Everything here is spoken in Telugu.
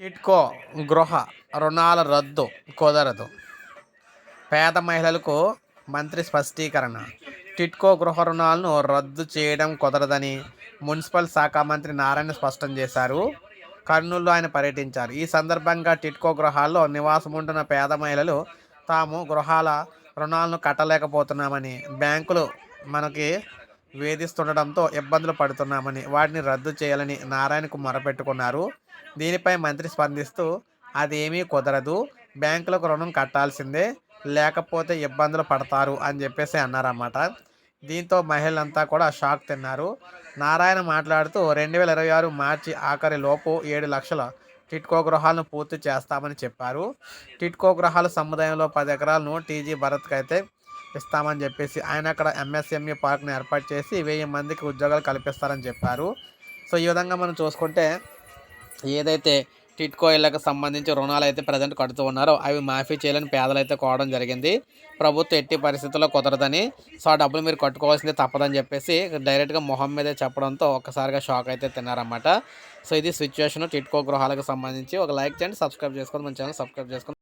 టిట్కో గృహ రుణాల రద్దు కుదరదు. పేద మహిళలకు మంత్రి స్పష్టీకరణ. టిట్కో గృహ రుణాలను రద్దు చేయడం కుదరదని మున్సిపల్ శాఖ మంత్రి నారాయణ స్పష్టం చేశారు. కర్నూలులో ఆయన పర్యటించారు. ఈ సందర్భంగా టిట్కో గృహాల్లో నివాసం ఉంటున్న పేద మహిళలు తాము గృహాల రుణాలను కట్టలేకపోతున్నామని బ్యాంకులు మనకి వేధిస్తుండడంతో ఇబ్బందులు పడుతున్నామని వాటిని రద్దు చేయాలని నారాయణకు మొరపెట్టుకున్నారు దీనిపై మంత్రి స్పందిస్తూ అదేమీ కుదరదు. బ్యాంకులకు రుణం కట్టాల్సిందే. లేకపోతే ఇబ్బందులు పడతారు అని చెప్పేసి అన్నారన్నమాట. దీంతో మహిళలంతా కూడా షాక్ తిన్నారు. నారాయణ మాట్లాడుతూ రెండు వేల ఇరవై ఆరు మార్చి ఆఖరి లోపు ఏడు లక్షల టిట్కో గృహాలను పూర్తి చేస్తామని చెప్పారు. టిట్కో గృహాల సముదాయంలో పది ఎకరాలను టీజీ భరత్కి అయితే ఇస్తామని చెప్పేసి ఆయన అక్కడ ఎంఎస్ఎంఈ పార్క్ని ఏర్పాటు చేసి వెయ్యి మందికి ఉద్యోగాలు కల్పిస్తారని చెప్పారు. సో ఈ విధంగా మనం చూసుకుంటే ఏదైతే టిట్కో ఇళ్ళకి సంబంధించి రుణాలు అయితే ప్రజెంట్ కడుతూ ఉన్నారో అవి మాఫీ చేయాలని పేదలు అయితే కోవడం జరిగింది. ప్రభుత్వం ఎట్టి పరిస్థితుల్లో కుదరదని సో ఆ డబ్బులు మీరు కట్టుకోవాల్సిందే తప్పదని చెప్పేసి డైరెక్ట్గా మొహం మీదే చెప్పడంతో ఒక్కసారిగా షాక్ అయితే తిన్నారన్నమాట. సో ఇది సిచ్యువేషన్ టిట్కో గృహాలకు సంబంధించి. ఒక లైక్ చేయండి సబ్స్క్రైబ్ చేసుకోండి మన ఛానల్ సబ్స్క్రైబ్ చేసుకోండి.